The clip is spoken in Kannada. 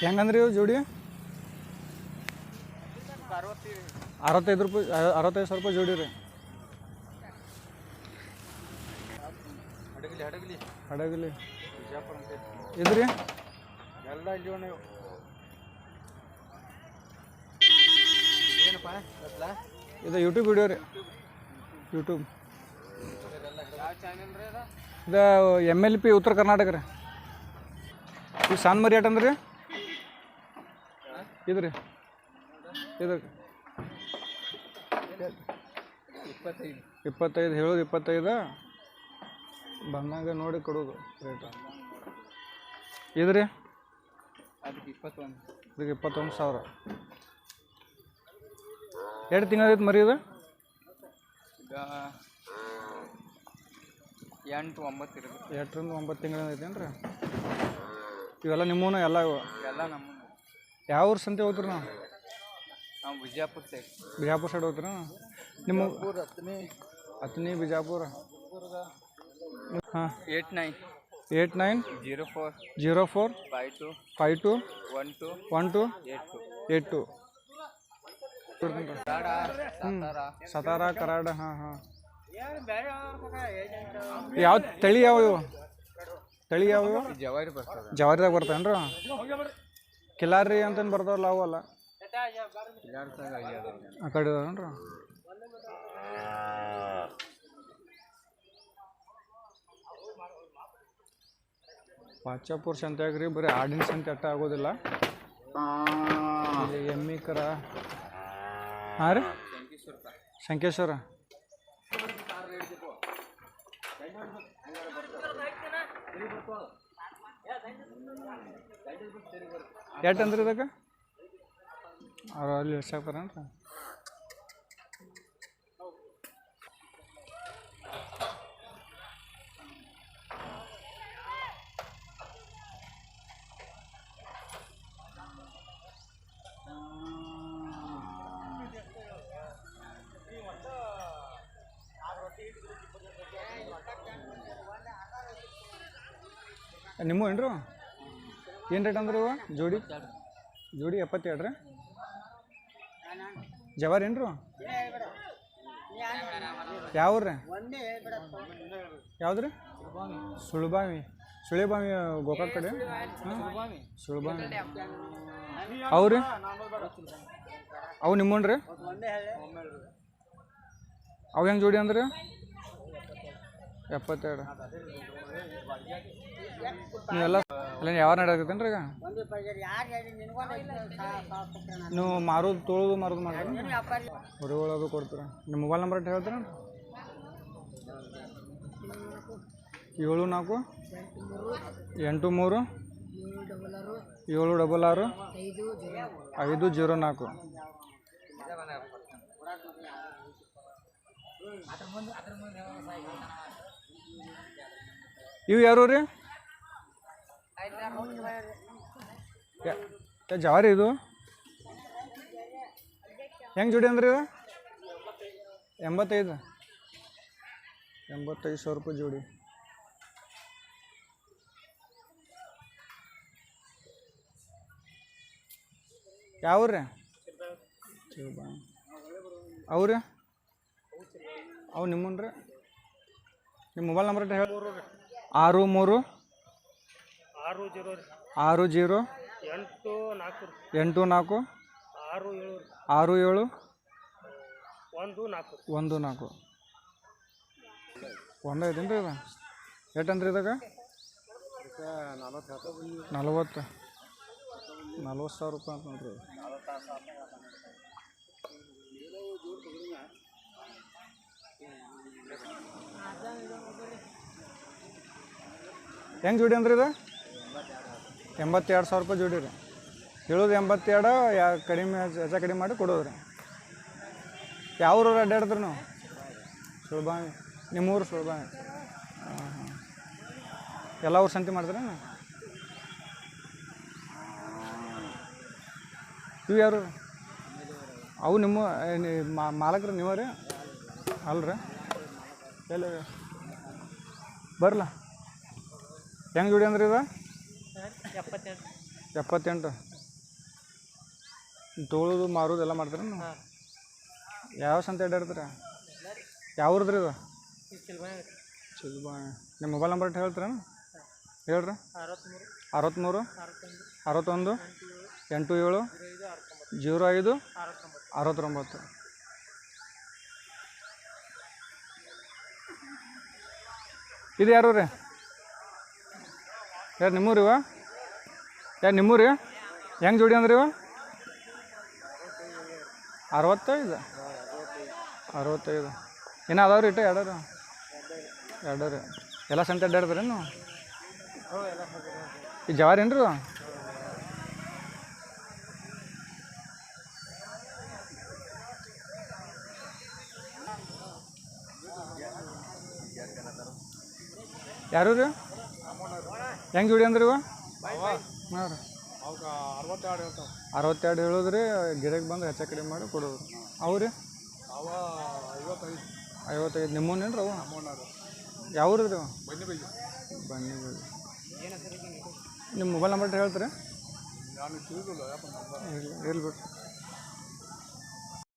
ಹೆಂಗಂದ್ರಿ ಇವು ಜೋಡಿ? ಅರವತ್ತೈದು ರೂಪಾಯಿ ಅರವತ್ತೈದು ಸಾವಿರ ರೂಪಾಯಿ ಜೋಡಿ ರೀ. ಹಡಗಲಿ ಇದ್ರಿ ಎಲ್ಲ ಇಲ್ಲಿ ಇದು ಯೂಟ್ಯೂಬ್ ವಿಡಿಯೋ ರೀ. ಯೂಟ್ಯೂಬ್ ಇದು M L P Uttara Karnataka ರೀ. ಈಗ ಸಣ್ಣ ಮರಿ ಆಟ ಅಂದ್ರಿ ಇದು ಇಪ್ಪತ್ತೈದು ಇಪ್ಪತ್ತೈದು ಹೇಳೋದು ಇಪ್ಪತ್ತೈದು. ಬಂದಾಗ ನೋಡಿ ಕೊಡೋದು ರೇಟ್ ಇದ್ರಿ ಅದಕ್ಕೆ ಇಪ್ಪತ್ತೊಂದು. ಇದಕ್ಕೆ ಇಪ್ಪತ್ತೊಂದು ಸಾವಿರ. ಎರಡು ತಿಂಗಳೈತೆ ಮರಿ ಇದು ಎಂಟು ಒಂಬತ್ತು ಇರೋದು ಎರಡರಿಂದ ಒಂಬತ್ತು ತಿಂಗಳ ಐತೇನು ರೀ ಇವೆಲ್ಲ ನಿಮ್ಮೂನು? ಎಲ್ಲ ಎಲ್ಲ ನಮ್ಮ ಯಾವ ಊರು ಸಂತೆ ಹೋದ್ರು ನಾವು? ನಾವು ಬಿಜಾಪುರ ಸೈಡ್ ಬಿಜಾಪುರ ಸೈಡ್ ಹೋಗ್ತೀರ ನಿಮ್ಮ ಹತ್ತನೇ. ಹತ್ತನೇ ಬಿಜಾಪುರ. ಹಾಂ. Eight nine eight nine zero four zero four five two five two one two one two eight two eight two Satara. Karad ಹಾಂ ಹಾಂ. ಯಾವ ತಳಿ ಯಾವ ಇವು ತಳಿ ಯಾವ ಇವು ಜವಾರಿ ಬರ್ತದೆ. ಜವಾರಿದಾಗ ಬರ್ತಾವೇನ್ರಿ ಕಿಲಾರಿ ಲಾವಲ್ಲ ಅಲ್ಲ ಇಲ್ಲಾರ್ದಾಗ ಆ ಕಡೆ ಅದಾವೇನ್ರಿ ಪಾಚಾಪುರ ಸಂತ್ಯಾಗ ರೀ ಬರೀ ಆಡಿನ ಸಂತೆ ಅಟ್ಟ ಆಗೋದಿಲ್ಲ. ಎಮ್ಮಿ ಕರ ಹಾಂ ರೀ? ಸಂಕೇಶ್ವರ ಎಷ್ಟು ಅಂದ್ರೆ ಇದಕ್ಕೆ ಅಲ್ಲಿ ಎಷ್ಟಾಗ್ತಾರೇನ್ರಿ ನಿಮ್ಮ ಏನ್ರಿ? ಏನು ರೇಟ್ ಅಂದ್ರೆ ಜೋಡಿ? ಜೋಡಿ ಎಪ್ಪತ್ತೆರಡು ರೀ? ಜವಾರಿ ಏನ್ರಿ ಯಾವ ರೀ ಯಾವ್ದು ರೀ ಸುಳ್ಬಾವಿ. ಸುಳಿಬಾವಿ ಗೋಕಾಕ್ ಕಡೆ? ಸುಳಬಾವಿ. ಅವ್ರಿ ಅವು ನಿಮ್ಮ ಅವು ಹೆಂಗೆ ಜೋಡಿ ಅಂದ್ರೆ? ಎಪ್ಪತ್ತೆರಡು. ನೀವೆಲ್ಲ ಅಲ್ಲ ಯಾವ ರೀ ಈಗ? ನೀವು ಮಾರೋದು, ತೊಳೋದು ಮಾರೋದು ಮಾಡ್ತೀರ? ಹೊರಗೊಳೋದು ಕೊಡ್ತೀರ? ನಿಮ್ಮ ಮೊಬೈಲ್ ನಂಬರ್ ಅಂತ ಹೇಳ್ತೀರ? ಏಳು ನಾಲ್ಕು, ಎಂಟು ಮೂರು, ಏಳು ಡಬಲ್ ಆರು, ಐದು ಜೀರೋ ನಾಲ್ಕು. ಇವು ಯಾರು ರೀ? ಜವಾರಿ ಇದು? ಹೆಂಗೆ ಜೋಡಿ ಅಂದ್ರೆ ಇದು? ಎಂಬತ್ತೈದು. ಎಂಬತ್ತೈದು ಸಾವಿರ ರೂಪಾಯಿ ಜೋಡಿ. ಯಾವ್ರಿ ಅವ್ರಿ ಅವು ನಿಮ್ಮನ್ ರೀ? ನಿಮ್ಮ ಮೊಬೈಲ್ ನಂಬರ್ ಹೇಳಿ ಆರು ಮೂರು ಆರು ಜೀರೋ ಆರು ಜೀರೋ ಎಂಟು ನಾಲ್ಕು ಎಂಟು ನಾಲ್ಕು ಆರು ಏಳು ಆರು ಏಳು ಒಂದು ನಾಲ್ಕು ಒಂದು ನಾಲ್ಕು. ಒಂದು ಐತೇನು ರೀ ಇದು? ಎಷ್ಟಂದ್ರಿ ಇದಾಗ ನಲವತ್ತು. ನಲ್ವತ್ತು ಸಾವಿರ ರೂಪಾಯಿ ಅಂತ ನೋಡ್ರಿ. ಹೆಂಗೆ ಜೋಡಿ ಅಂದ್ರಿ ಇದು? ಎಂಬತ್ತೆರಡು ಸಾವಿರ ರೂಪಾಯಿ ಜೋಡಿ ರೀ. ಹೇಳೋದು ಎಂಬತ್ತೆರಡು, ಯಾ ಕಡಿಮೆ ಹೆಚ್ಚ ಕಡಿಮೆ ಮಾಡಿ ಕೊಡೋದು ರೀ. ಯಾವ ಊರು ಅಡ್ಡಾಡಿದ್ರಿ ನೀವು? ಸುಳ್ಬಾವಿ. ನಿಮ್ಮೂರು ಸುಳ್ಬಾವಿ. ಹಾಂ ಹಾಂ. ಎಲ್ಲ ಊರು ಸಂತೆ ಮಾಡ್ತೀರೇನು ಇವು ಯಾರು? ಅವು ನಿಮ್ಮ ಮಾಲಕರು ನೀವೇ ಅಲ್ರಿ. ಎಲ್ಲಿ ಬರಲ್ಲ ಹೆಂಗೆ ಜೋಡಿ ಅಂದ್ರಿ ಇದು? ಎಪ್ಪತ್ತೆಂಟು. ಎಪ್ಪತ್ತೆಂಟು. ತೋಳೋದು ಮಾರೋದು ಎಲ್ಲ ಮಾಡ್ತೀರ ನೀವು? ಯಾವ ಸಂತೆ ಅಡ್ಡಾಡ್ತೀರ ಯಾವ ಊರದ್ರಿ ಇದು? ಚಿಲ್ಬಾಣಿ ನಿಮ್ಮ ಮೊಬೈಲ್ ನಂಬರ್ ಇಟ್ಟು ಹೇಳ್ತೀರ ಹೇಳ್ರಿ. ಅರವತ್ತ್ಮೂರು ಅರವತ್ತ್ಮೂರು ಅರವತ್ತೊಂದು. ಎಂಟು ಏಳು ಜೀರೋ ಐದು ಅರವತ್ತೊಂಬತ್ತು. ಇದು ಯಾರು ರೀ? ಯಾರು, ನಿಮ್ಮೂರು ಇವ? ಯಾರು, ನಿಮ್ಮೂರು ಹೆಂಗೆ ಜೋಡಿ ಅಂದ್ರೆ ಇವ? ಅರವತ್ತೈದು. ಅರವತ್ತೈದು. ಅದಾವ ರೀ ಇಟ್ಟು ಎರಡರು. ಎರಡರು. ಎಲ್ಲ ಸಂತೆ ನೀವು ಈ ಜವಾರಿ ಏನು ರೀ ಯಾರು ರೀ ಹೆಂಗೆ ಜೋಡಿ ಅಂದ್ರಿ ಇವ? ಹಾಂ ರೀ. ಅರವತ್ತೆರಡು ಹೇಳುದ್ರಿ ಗಿಡಕ್ಕೆ ಬಂದು ಹೆಚ್ಚು ಕಡಿಮೆ ಮಾಡಿ ಕೊಡೋದು. ಅವು ರೀ? ಅವ ಐವತ್ತೈದು. ನಿಮ್ಮನೇನು ಅವು? ಅಮ್ಮನವರು ಯಾವ ರೀ ಬನ್ನಿ ಬನ್ನಿ ನಿಮ್ಮ ಮೊಬೈಲ್ ನಂಬರ್ ಹೇಳ್ತೀರಿ? ಇರ್ಲಿ ಬಿಡ್ರಿ.